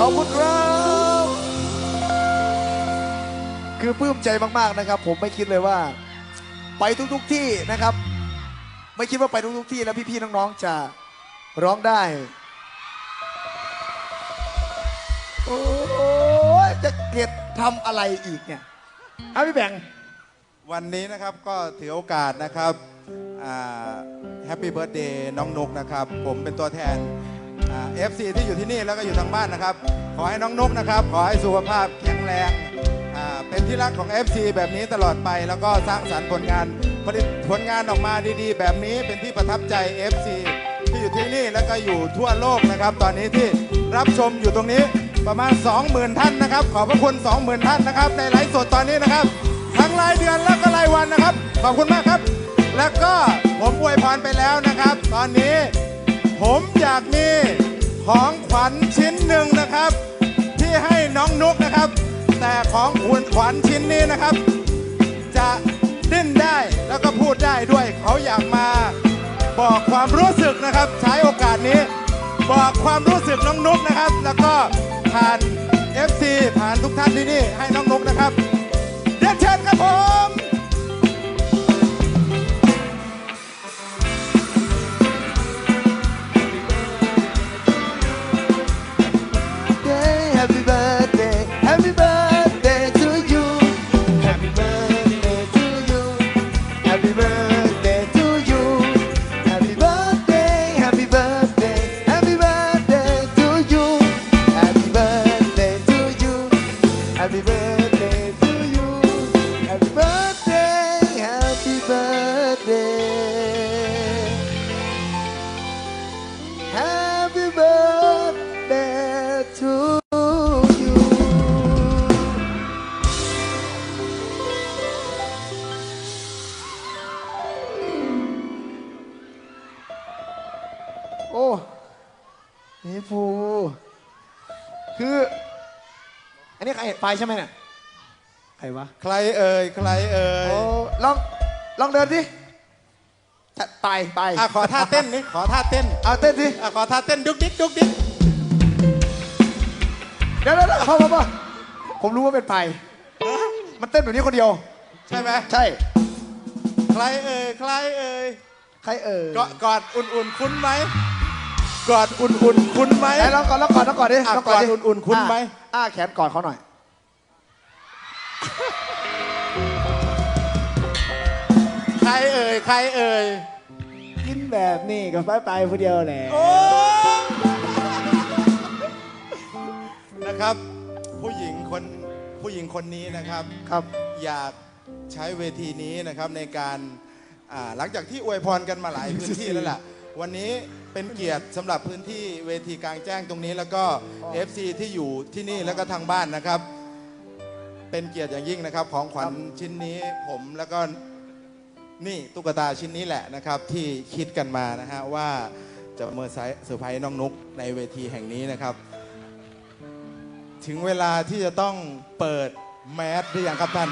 ขอบคุณครับ คือปลื้มใจมากๆนะครับ ผมไม่คิดเลยว่า ไปทุกๆที่นะครับ ไม่คิดว่าไปทุกๆที่แล้วพี่ๆน้องๆจะร้องได้โอ้ยจะเกลียดทำอะไรอีกเนี่ยเอาพี่แบงค์วันนี้นะครับก็ถือโอกาสนะครับแฮปปี้เบิร์ดเดย์น้องนุกนะครับ ผมเป็นตัวแทน เอฟซีที่อยู่ที่นี่แล้วก็อยู่ทางบ้านนะครับ ขอให้น้องนุกนะครับ ขอให้สุขภาพแข็งแรงเป็นที่รักของ FC แบบนี้ตลอดไปแล้วก็สร้างสรรค์ผลงานผลิตผลงานออกมาดีๆ แบบนี้เป็นที่ประทับใจ FC ที่อยู่ที่นี่แล้วก็อยู่ทั่วโลกนะครับ ตอนนี้ที่รับชมอยู่ตรงนี้ประมาณ 20,000 ท่านนะครับ ขอบพระคุณ 20,000 ท่านนะครับ ในไลฟ์สดตอนนี้นะครับ ทั้งรายเดือนแล้วก็รายวันนะครับ ขอบคุณมากครับ แล้วก็ผมอวยพรไปแล้วนะครับ ตอนนี้ ผมอยากมีของขวัญชิ้นหนึ่งนะครับ ที่ให้น้องนุกนะครับ แต่ของขวัญชิ้นนี้นะครับ จะดิ้นได้แล้วก็พูดได้ด้วยเขาอยากมา บอกความรู้สึกนะครับ ใช้โอกาสนี้ บอกความรู้สึกน้องนุกนะครับ แล้วก็ผ่าน FC ผ่านทุกท่านที่นี่ให้น้องนุกนะครับเรียนเชิญครับผม ใครเห็นไฟใช่ไหมเนี่ยใครวะใครเอ่ยใครเอ่ยโอ้ลองลองเดินดิจะไปไปอะขอท่าเต้นนี่ขอท่าเต้นเอาเต้นดิอะขอท่าเต้นดุกดิกดุกดิกเดี๋ยวเดี๋ยวเดี๋ยวพอพอพอผมรู้ว่าเป็นไผ่มันเต้นแบบนี้คนเดียว ใช่ไหมใช่ ใครเอ่ยใครเอ่ยใครเอ่ยกอดกอดอุ่นๆคุ้นไหมกอดอุ่นๆคุ้นไหมไหนลองก่อนลองก่อนลองก่อนดิอะลองก่อนดิกอดอุ่นๆคุ้นไหมอะอ่าแขนกอดเขาหน่อย ใครเอ่ยใครเอ่ยกินแบบนี้กับไฟไปผู้เดียวแหละโอ้นะครับ ผู้หญิงคนผู้หญิงคนนี้นะครับ ครับอยากใช้เวทีนี้นะครับในการอ่าหลังจากที่อวยพรกันมาหลายพื้นที่แล้วล่ะ วันนี้เป็นเกียรติสำหรับพื้นที่เวทีกลางแจ้งตรงนี้ แล้วก็ FC ที่อยู่ที่นี่แล้วก็ทางบ้านนะครับ เป็นเกียรติอย่างยิ่งนะครับ ของขวัญชิ้นนี้ผมแล้วก็ นี่ตุ๊กตาชิ้นนี้แหละนะครับที่คิดกันมานะฮะว่าจะเมอร์ไซส์เซอร์ไพรส์น้องนุกในเวทีแห่งนี้นะครับ ถึงเวลาที่จะต้องเปิดแมสหรือยังครับท่าน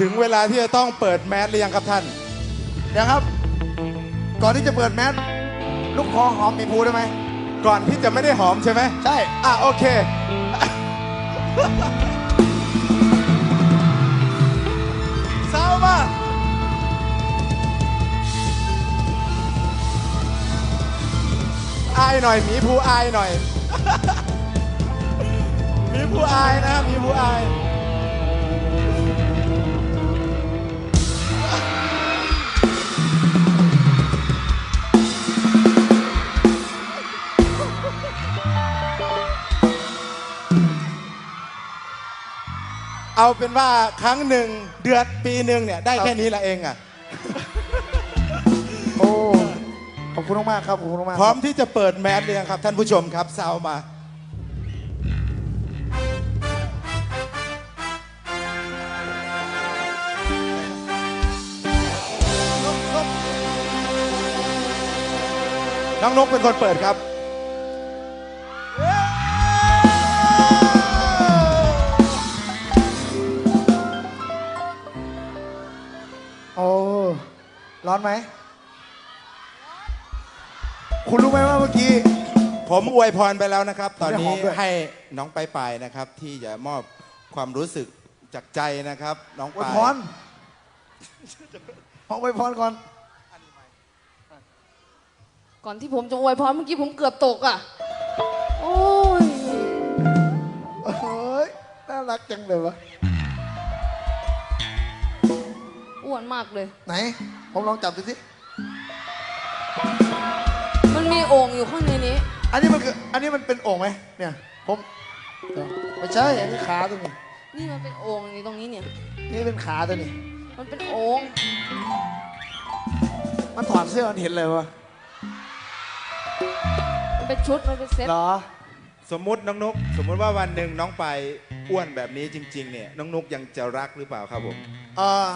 ถึงเวลาที่จะต้องเปิดแมสหรือยังครับท่านเดี๋ยวครับ ก่อนที่จะเปิดแมสลูกคอหอมมีภูได้ไหมก่อนที่จะไม่ได้หอมใช่ไหมใช่ อะโอเคายหน่อยหมีภูอายหน่อยหมีภูอายนะหมีภูอายเอาเป็นว่าครั้งหนึ่งเดือนปีหนึ่งเนี่ยได้แค่นี้ละเองอะ ขอบคุณมากๆครับขอบคุณมากๆพร้อมที่จะเปิดแมสหรือยังครับ ท่านผู้ชมครับซาวมา น้องนกเป็นคนเปิดครับ โอ้ร้อนไหม ผผมอวยพรไปแล้วนะครับ ตอนได้หนี้อมด้วยให้น้องไปไปายๆนะครับ ที่จะมอบความรู้สึกจากใจนะครับ น้องอวยปายพรขออวยพรก่อน ก่อนที่ผมจะอวยพรเมื่อกี้ผมเกือบตกอะ โอ้ยเฮ้ยน่ารักจังเลยวะอ้วนมากเลย ไหน ผมลองจับดูสิมันมีโอ่งอยู่ข้างในนี้ อันนี้มันคืออันนี้มันเป็นโอ่งไหมเนี่ยผมเดี๋ยวไม่ใช่อันนี้ขาตัวนี้ นี่มันเป็นโอ่งนี่ตรงนี้เนี่ย นี่เป็นขาตัวนี้ มันเป็นโอ่งมันถอดเสื้อมันเห็นเลยวะมันเป็นชุดมันเป็นเซ็ตเหรอ สมมุติน้องนุก สมมุติว่าวันหนึ่งน้องไปายอ้วนแบบนี้จริง ๆ เนี่ยน้องนุกยังจะรักหรือเปล่าครับผมเอ่อ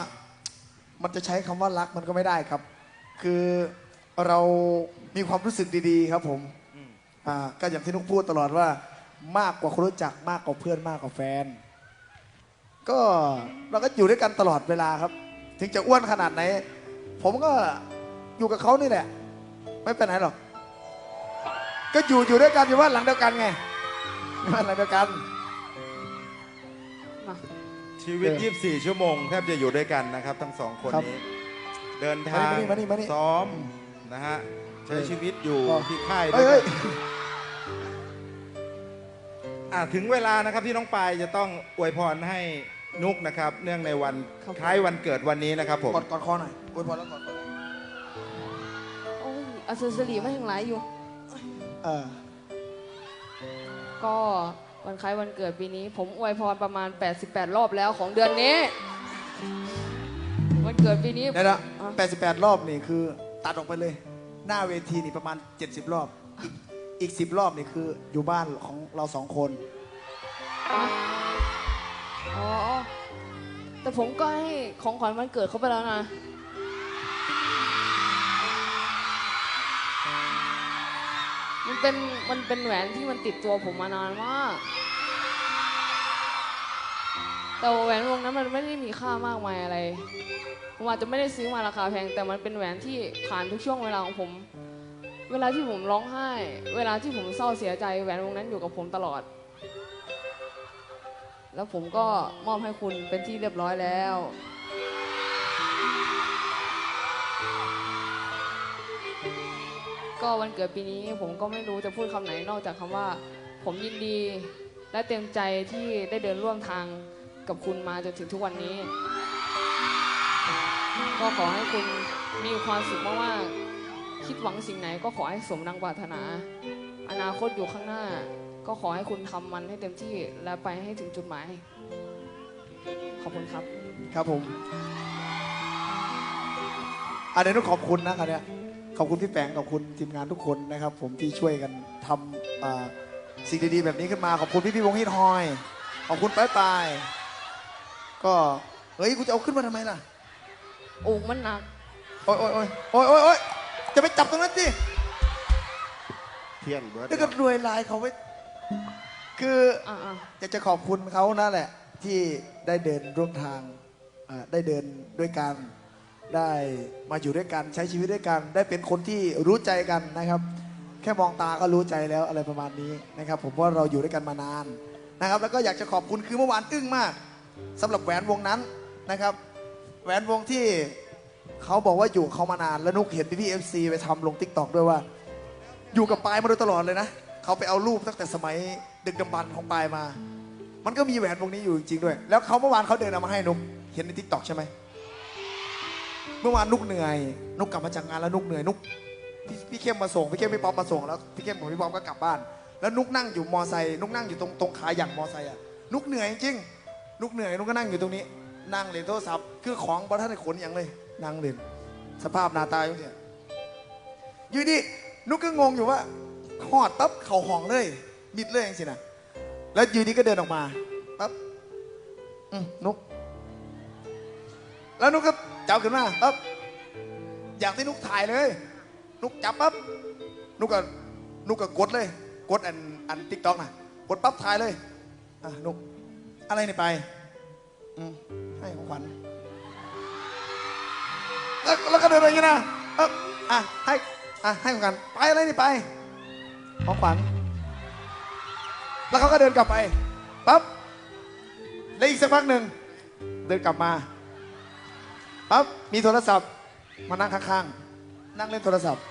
มันจะใช้คำว่ารักมันก็ไม่ได้ครับ คือเรามีความรู้สึกดีๆ ครับผม อ่าก็อย่างที่นุกพูดตลอดว่ามากกว่าคนรู้จักมากกว่าเพื่อนมากกว่าแฟน ก็เราก็อยู่ด้วยกันตลอดเวลาครับ ถึงจะอ้วนขนาดไหน ผมก็อยู่กับเขานี่แหละ ไม่ไปไหนหรอก ก็อยู่อยู่ด้วยกันอยู่ว่านหลังเดียวกันไงอยู่บ้านหลังเดียวกัน มาชีวิต เออ24 ชั่วโมง แทบจะอยู่ด้วยกันนะครับ ทั้งสองคนครับนี้ เดินทางมานี่มานี่มานี่ซ้อมนะฮะใช้ชีวิตอยู่เออที่ค่ายด้เฮ้วยยเฮ้กัยน อะถึงเวลานะครับที่น้องปายจะต้องอวยพรให้นุกนะครับ เนื่องในวันคล้ายวันเกิดวันนี้นะครับผมกดกอดคอหน่อยอวยพรแล้วกอดคอหน่อยโอ้ยอัศสรีไม่ถึงหลายอยู่ เออก็วันคล้ายวันเกิดปีนี้ ผมอวยพรประมาณ 88 รอบแล้วของเดือนนี้ วันเกิดปีนี้เดี๋ยวนะอะ88 รอบนี่คือ ตัดออกไปเลย หน้าเวทีนี่ประมาณ 70 รอบอีก อีก10รอบนี่คืออยู่บ้านของเราสองคน อ๋อ แต่ผมก็ให้ของขวัญวันเกิดเขาไปแล้วนะ มันเป็นมันเป็นแหวนที่มันติดตัวผมมานานมาก แต่แหวนวงนั้นมันไม่ได้มีค่ามากมายอะไร ผมอาจจะไม่ได้ซื้อมาราคาแพง แต่มันเป็นแหวนที่ผ่านทุกช่วงเวลาของผม เวลาที่ผมร้องไห้ เวลาที่ผมเศร้าเสียใจแหวนวงนั้นอยู่กับผมตลอด แล้วผมก็มอบให้คุณเป็นที่เรียบร้อยแล้ว ก็วันเกิดปีนี้ผมก็ไม่รู้จะพูดคำไหนนอกจากคำว่า ผมยินดีและเต็มใจที่ได้เดินร่วมทางกับคุณมาจนถึงทุกวันนี้ ก็ขอให้คุณมีความสุขมากๆ คิดหวังสิ่งไหนก็ขอให้สมดังปรารถนา อนาคตอยู่ข้างหน้า ก็ขอให้คุณทำมันให้เต็มที่และไปให้ถึงจุดหมาย ขอบคุณครับ ครับผมอันนี้ต้องขอบคุณนะครับเนี่ยขอบคุณพี่แปงขอบคุณทีมงานทุกคนนะครับ ผมที่ช่วยกันทำอ่าสิ่งดีๆแบบนี้ขึ้นมาขอบคุณพี่พี่ๆวงฮิตฮอย ขอบคุณป้ายปายก็เฮ้ยกูจะเอาขึ้นมาทำไมล่ะ โอ่งมันหนัก โอ๊ยโอ๊ยโอ๊ยโอ๊ยโอ๊ยโอ๊ย จะไปจับตรงนั้นสิเที่ยงเบิร์ดถ้าเกิดรวยลายเขาไม่คืออ่า อยากจะขอบคุณเขานั่นแหละ ที่ได้เดินร่วมทางอ่าได้เดินด้วยกัน ได้มาอยู่ด้วยกันใช้ชีวิตด้วยกัน ได้เป็นคนที่รู้ใจกันนะครับ แค่มองตาก็รู้ใจแล้วอะไรประมาณนี้นะครับ ผมว่าเราอยู่ด้วยกันมานานนะครับ แล้วก็อยากจะขอบคุณคือเมื่อวานอึ้งมากสำหรับแหวนวงนั้นนะครับ แหวนวงที่ เขาบอกว่าอยู่เขามานานแล้วนุกเห็นพี่พี่เอฟซีไปทำลงทิกตอกด้วยว่า อยู่กับปายมาโดยตลอดเลยนะเขาไปเอารูปตั้งแต่สมัยดึกดำบรรพ์ของปายมา มันก็มีแหวนวงนี้อยู่จริงๆด้วย แล้วเขาเมื่อวานเขาเดินเอามาให้นุกเห็นในทิกตอกใช่ไหมเมื่อวานนุกเหนื่อย นุกกลับมาจากงานแล้วนุกเหนื่อยนุกพี่พี่เข้มมาส่งพี่เข้มพี่ป๊อปมาส่งแล้วพี่เข้มกับพี่ป๊อปก็กลับบ้าน แล้วนุกนั่งอยู่มอไซค์นุกนั่งอยู่ตรงตรงขาหยักมอไซค์อะนุกเหนื่อยจริงนุกเหนื่อยนุกก็นั่งอยู่ตรงนี้ นั่งเล่นโทรศัพท์คือของบอท่านได้ขนอย่างเลย นั่งเล่นสภาพหน้าตาอย่างเงี้ยอยู่ดีนุกก็งงอยู่ว่าหอดปั๊บเข่าห้องเลย บิดเลยอย่างสินะแล้วอยู่ดีก็เดินออกมาปั๊บอืมนุก แล้วนุกก็จับขึ้นมาปั๊บอยากที่นุกถ่ายเลย นุกจับปั๊บนุกก็นุกก็กดเลย กดอันอันทิกต็อกนะกดปั๊บถ่ายเลยอะนุกอะไรนี่ไปอืมให้ของขวัญ แล้วแล้วก็เดินไปอย่างนี้นะเอออะให้อะให้ของกันไปอะไรนี่ไปของขวัญแล้วเขาก็เดินกลับไปปั๊บแล้วอีกสักพักหนึ่งเดินกลับมาปั๊บมีโทรศัพท์มานั่งข้างๆ นั่งเล่นโทรศัพท์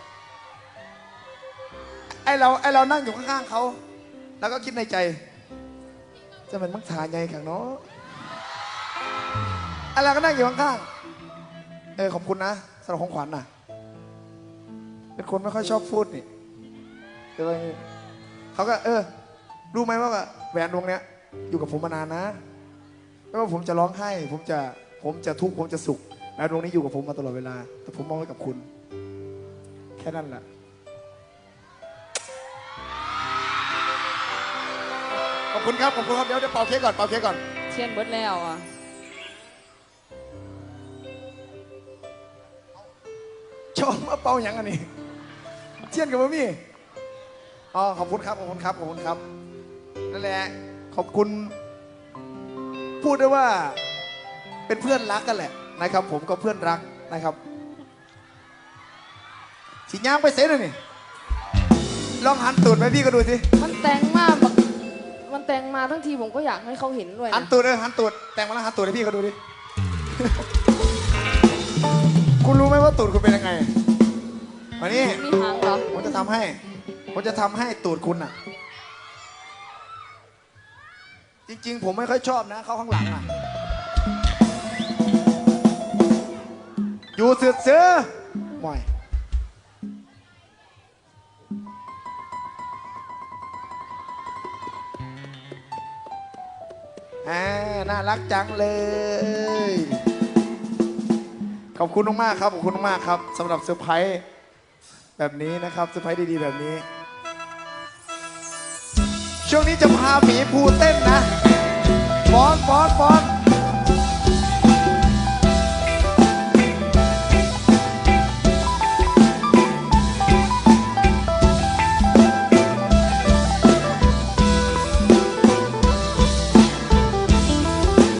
ไอเราไอเรานั่งอยู่ข้างๆเขาแล้วก็คิดในใจจะเป็นมักถาใหญ่ขังเนาะไอเราก็นั่งอยู่ข้างๆ เออขอบคุณนะสำหรับของขวัญน่ะ เป็นคนไม่ค่อยชอบพูดนี่แต่ว่าเขาก็ เออ รู้ไหมว่าแหวนวงเนี้ย อยู่กับผมมานานนะไม่ว่าผมจะร้องไห้ ผมจะผมจะทุกข์ผมจะสุขแหวนวงนี้อยู่กับผมมาตลอดเวลา แต่ผมมองไว้กับคุณ แค่นั้นแหละขอบคุณครับขอบคุณครับเดี๋ยวเดี๋ยวเป่าเค้กก่อนเป่าเค้กก่อนเทียนเบิดแล้วอะ ชอบมาเป่าอย่างอันนี้เชียนกับมี่อ๋อขอบคุณครับ ขอบคุณครับ ขอบคุณครับ นั่นแหละ ขอบคุณ พูดได้ว่า เป็นเพื่อนรักกันแหละนะครับ ผมก็เพื่อนรักนะครับสีย่างไปเซ็นเลยนี่ ลองหันตูดไปพี่ก็ดูสิ มันแต่งมาแบบมันแต่งมาทั้งทีผมก็อยากให้เขาเห็นด้วยหันนะตูดเลยหันตูด แต่งมาแล้วหันตูดให้พี่ก็ดูดิ คุณรู้ไหมว่าตูดคุณเป็นยังไงมานี่มีหางเหรอผมจะทำให้ ผมจะทำให้ตูดคุณอะ จริง ๆ ผมไม่ค่อยชอบนะ เข้าข้างหลังอะ อยู่เสือเสือหม่อยอ่าน่ารักจังเลย ขอบคุณมากครับขอบคุณมากครับสำหรับเซอร์ไพรส์แบบนี้นะครับเซอร์ไพรส์ดีๆแบบนี้ ช่วงนี้จะพาหมีภูเต้นนะฟ้อนฟ้อนฟ้อน